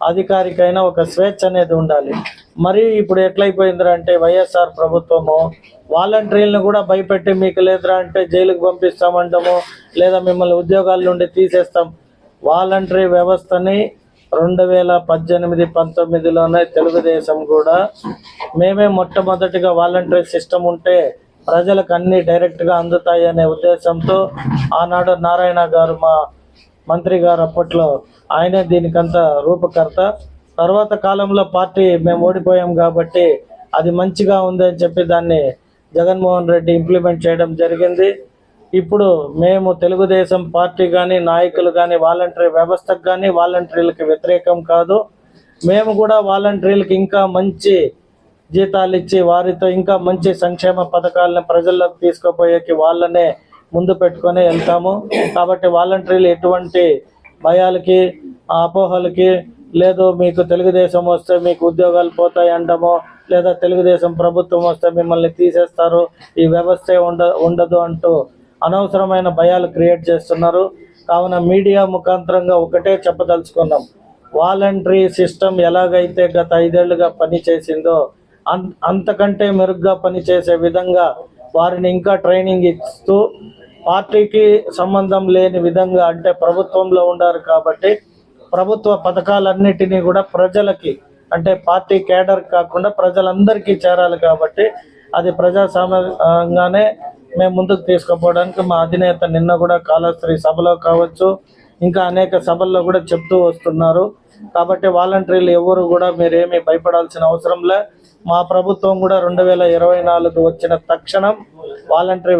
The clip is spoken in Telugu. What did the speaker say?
అధికారికైనా ఒక స్వేచ్ఛ అనేది ఉండాలి. మరి ఇప్పుడు ఎట్లయిపోయిందిరా అంటే వైఎస్ఆర్ ప్రభుత్వము వాలంటీర్లను కూడా భయపెట్టి మీకు లేదురా అంటే జైలుకు పంపిస్తామంటాము లేదా మిమ్మల్ని ఉద్యోగాల నుండి తీసేస్తాం. వాలంటరీ వ్యవస్థని రెండు వేల పద్దెనిమిది పంతొమ్మిదిలోనే తెలుగుదేశం కూడా మేమే మొట్టమొదటిగా వాలంటరీ సిస్టమ్ ఉంటే ప్రజలకు అన్ని డైరెక్ట్గా అందుతాయి అనే ఉద్దేశంతో ఆనాడు నారాయణ గారు మా మంత్రి గారు అప్పట్లో ఆయనే దీనికంతా రూపకర్త. తర్వాత కాలంలో పార్టీ మేము ఓడిపోయాం కాబట్టి అది మంచిగా ఉంది అని చెప్పి దాన్ని జగన్మోహన్ రెడ్డి ఇంప్లిమెంట్ చేయడం జరిగింది. ఇప్పుడు మేము తెలుగుదేశం పార్టీ కానీ నాయకులు కానీ వాలంటరీ వ్యవస్థకు కానీ వాలంటీర్లకు వ్యతిరేకం కాదు. మేము కూడా వాలంటీర్లకు ఇంకా మంచి జీతాలు ఇచ్చి వారితో ఇంకా మంచి సంక్షేమ పథకాలను ప్రజల్లోకి తీసుకుపోయేకి వాళ్ళనే ముందు పెట్టుకొని వెళ్తాము. కాబట్టి వాలంటీర్లు ఎటువంటి భయాలకి అపోహలకి లేదు మీకు తెలుగుదేశం వస్తే మీకు ఉద్యోగాలు పోతాయి అంటామో లేదా తెలుగుదేశం ప్రభుత్వం వస్తే మిమ్మల్ని తీసేస్తారు ఈ వ్యవస్థే ఉండ ఉండదు అంటూ అనవసరమైన భయాలు క్రియేట్ చేస్తున్నారు. కావున మీడియా ముఖాంతరంగా ఒకటే చెప్పదలుచుకున్నాం. వాలంటరీ సిస్టమ్ ఎలాగైతే గత ఐదేళ్ళుగా పనిచేసిందో అంతకంటే మెరుగ్గా పనిచేసే విధంగా వారిని ఇంకా ట్రైనింగ్ ఇస్తూ పార్టీకి సంబంధం లేని విధంగా అంటే ప్రభుత్వంలో ఉండారు కాబట్టి ప్రభుత్వ పథకాలన్నిటినీ కూడా ప్రజలకి అంటే పార్టీ కేడర్ కాకుండా ప్రజలందరికీ చేరాలి కాబట్టి అది ప్రజాస్వామ్యంగానే మేము ముందుకు తీసుకుపోవడానికి మా అధినేత నిన్న కూడా కాళహస్త్రి సభలో కావచ్చు ఇంకా అనేక సభల్లో కూడా చెప్తూ వస్తున్నారు. కాబట్టి వాలంటీర్లు ఎవరు కూడా మీరేమీ భయపడాల్సిన అవసరం లే. మా ప్రభుత్వం కూడా రెండు వేల ఇరవై నాలుగు వచ్చిన తక్షణం వాలంటీర్